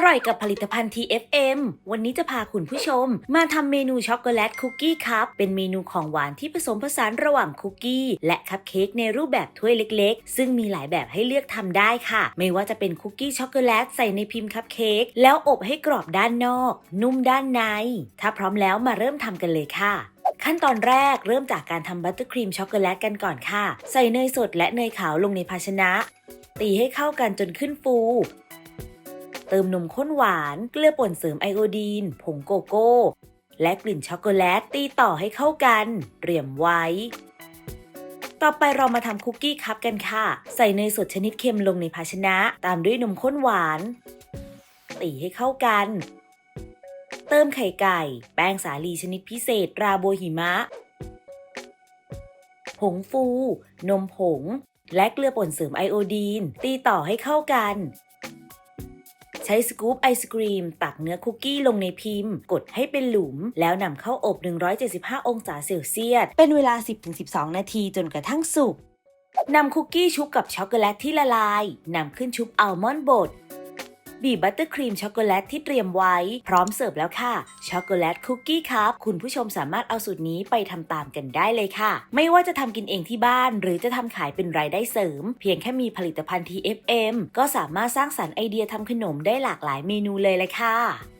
อร่อยกับผลิตภัณฑ์ TFM วันนี้จะพาคุณผู้ชม มาทำเมนูช็อกโกแลตคุกกี้คัพเป็นเมนูของหวานที่ผสมผสานระหว่างคุกกี้ และคัพเค้กในรูปแบบถ้วยเล็กๆ ซึ่งมีหลายแบบให้เลือกทำได้ค่ะ ไม่ว่าจะเป็นคุกกี้ช็อกโกแลตใส่ในพิมพ์คัพเค้กแล้วอบให้กรอบด้านนอก นุ่มด้านใน ถ้าพร้อมแล้วมาเริ่มทำกันเลยค่ะขั้นตอนแรกเริ่มจากการทำบัตเตอร์ครีมช็อกโกแลตกันก่อนค่ะ ใส่เนยสดและเนยขาวลงในภาชนะ ตีให้เข้ากันจนขึ้นฟู เติมนมข้นหวาน เกลือป่นเสริมไอโอดีน ผงโกโก้ และกลิ่นช็อกโกแลตตีต่อให้เข้ากัน เตรียมไว้ ต่อไปเรามาทำคุกกี้คัพกันค่ะ ใส่เนยสดชนิดเค็มลงในภาชนะ ตามด้วยนมข้นหวาน ตีให้เข้ากัน เติมไข่ไก่ แป้งสาลีชนิดพิเศษราโบหิมะ ผงฟู นมผง และเกลือป่นเสริมไอโอดีน ตีต่อให้เข้ากัน ใช้สกู๊ปไอศกรีม ตักเนื้อคุกกี้ลงในพิมพ์ กดให้เป็นหลุม แล้วนำเข้าอบ 175 องศาเซลเซียส เป็นเวลา 10-12 นาทีจนกระทั่งสุกนำคุกกี้ชุบกับช็อกโกแลตที่ละลายนำขึ้นชุบอัลมอนด์บด บีบบัตเตอร์ครีมช็อกโกแลตที่เตรียมไว้ พร้อมเสิร์ฟแล้วค่ะ ช็อกโกแลตคุกกี้ครับ คุณผู้ชมสามารถเอาสูตรนี้ไปทำตามกันได้เลยค่ะ ไม่ว่าจะทำกินเองที่บ้าน หรือจะทำขายเป็นรายได้เสริม เพียงแค่มีผลิตภัณฑ์ TFM ก็สามารถสร้างสรรค์ไอเดียทำขนมได้หลากหลายเมนูเลยเลยค่ะ